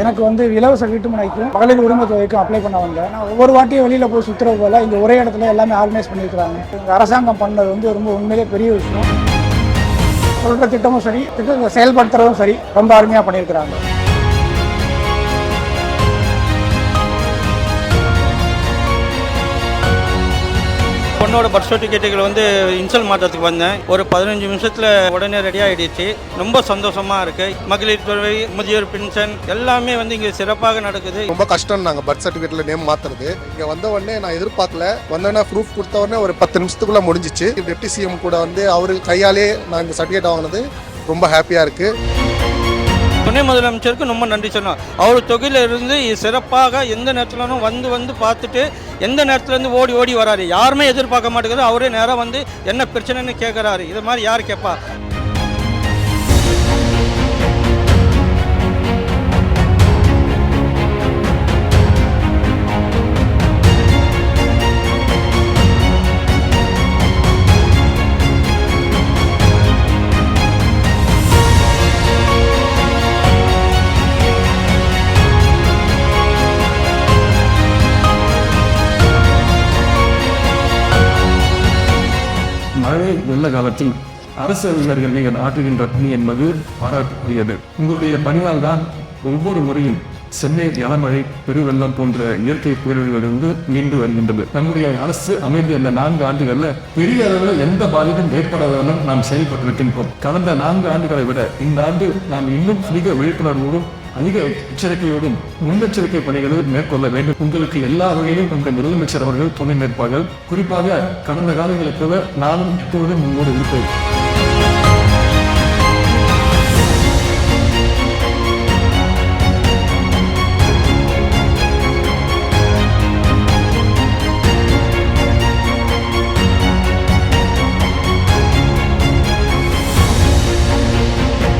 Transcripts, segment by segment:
எனக்கு வந்து இலவச வீட்டுமனைக்கும் மகளிர் உரிமை தொகைக்கும் அப்ளை பண்ண வந்தேன். நான் ஒவ்வொரு வாட்டியும் வெளியில் போய் சுற்றுறது போல இங்கே ஒரே இடத்துல எல்லாமே ஆர்கனைஸ் பண்ணியிருக்கிறாங்க. இந்த அரசாங்கம் பண்ணது வந்து ரொம்ப உண்மையிலே பெரிய விஷயம். சொல்கிற திட்டமும் சரி திட்டத்தை செயல்படுத்துறதும் சரி ரொம்ப அருமையாக பண்ணியிருக்கிறாங்க. பொண்ணோட பர்த் சர்டிஃபிகேட்டுகள் வந்து இன்சல் மாற்றத்துக்கு வந்தேன். ஒரு பதினஞ்சு நிமிஷத்தில் உடனே ரெடி ஆகிடுச்சு ரொம்ப சந்தோஷமாக இருக்குது மகளிர் துறை முதியோர் பென்ஷன் எல்லாமே வந்து இங்கே சிறப்பாக நடக்குது. ரொம்ப கஷ்டம் நாங்கள் பர்த் சர்டிஃபிகேட்டில் நேம் மாத்துறது. இங்க வந்த உடனே நான் எதிர்பார்க்கல. வந்தோடனே ப்ரூஃப் கொடுத்த உடனே ஒரு பத்து நிமிஷத்துக்குள்ள முடிஞ்சிச்சு. டெப்டி சிஎம் கூட வந்து அவரு கையாலே நான் இந்த சர்டிஃபிகேட் வாங்கினது ரொம்ப ஹாப்பியா இருக்கு. துணை முதலமைச்சருக்கு ரொம்ப நன்றி சொன்னோம் அவர் தொகையில் இருந்து சிறப்பாக எந்த நேரத்துலனும் வந்து வந்து பார்த்துட்டு எந்த நேரத்துலேருந்து ஓடி ஓடி வராரு. யாருமே எதிர்பார்க்க மாட்டேங்கிறது அவரே நேராக வந்து என்ன பிரச்சனைன்னு கேட்குறாரு இது மாதிரி யார் கேட்பா ஆகவே நல்ல காலத்தில் அரசு அதிகாரிகள் நீங்கள் ஆற்றுகின்ற பணி என்பது பாராட்டுக்குரியது. உங்களுடைய பணியால் தான் ஒவ்வொரு முறையும் சென்னை கனமழை பெருவெள்ளம் போன்ற இயற்கை பேரழிவுகளிலிருந்து மீண்டு வருகின்றது. நம்முடைய அரசு அமைந்த இந்த நான்கு ஆண்டுகள்ல பெரிய அளவில் எந்த பாதிப்பும் ஏற்படாதவனும் நாம் செயல்பட்டிருக்கின்றோம். கடந்த நான்கு ஆண்டுகளை விட இந்த ஆண்டு நாம் இன்னும் அதிக விழிப்புணர்வோடும் அதிக எச்சரிக்கையோடும் முன்னெச்சரிக்கை பணிகளை மேற்கொள்ள வேண்டும். உங்களுக்கு எல்லா வகையிலும் உங்கள் முதலமைச்சர் அவர்கள் துணை நிற்பார்கள். குறிப்பாக கடந்த காலங்களுக்கு நானும் எப்பொழுதும் உங்களோடு இருப்பேன்.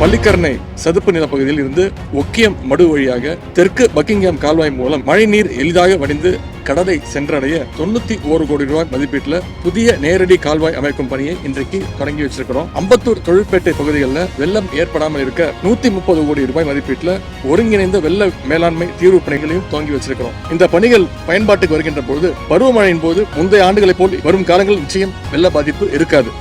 பள்ளிக்கரணை சதுப்பு நிலப்பகுதியில் இருந்து ஒக்கியம் மடு வழியாக தெற்கு பக்கிங்ஹாம் கால்வாய் மூலம் மழைநீர் எளிதாக வடிந்து கடலை சென்றடைய தொண்ணூத்தி ஒரு கோடி ரூபாய் மதிப்பீட்டில் புதிய நேரடி கால்வாய் அமைக்கும் பணியை இன்றைக்கு தொடங்கி வச்சிருக்கிறோம். அம்பத்தூர் தொழிற்பேட்டை பகுதிகளில் வெள்ளம் ஏற்படாமல் இருக்க நூத்தி முப்பது கோடி ரூபாய் மதிப்பீட்டில் ஒருங்கிணைந்த வெள்ள மேலாண்மை தீர்வு பணிகளையும் துவங்கி வச்சிருக்கிறோம். இந்த பணிகள் பயன்பாட்டுக்கு வருகின்ற போது பருவமழையின் போது முந்தைய ஆண்டுகளைப் போல் வரும் காலங்களில் நிச்சயம் வெள்ள பாதிப்பு இருக்காது.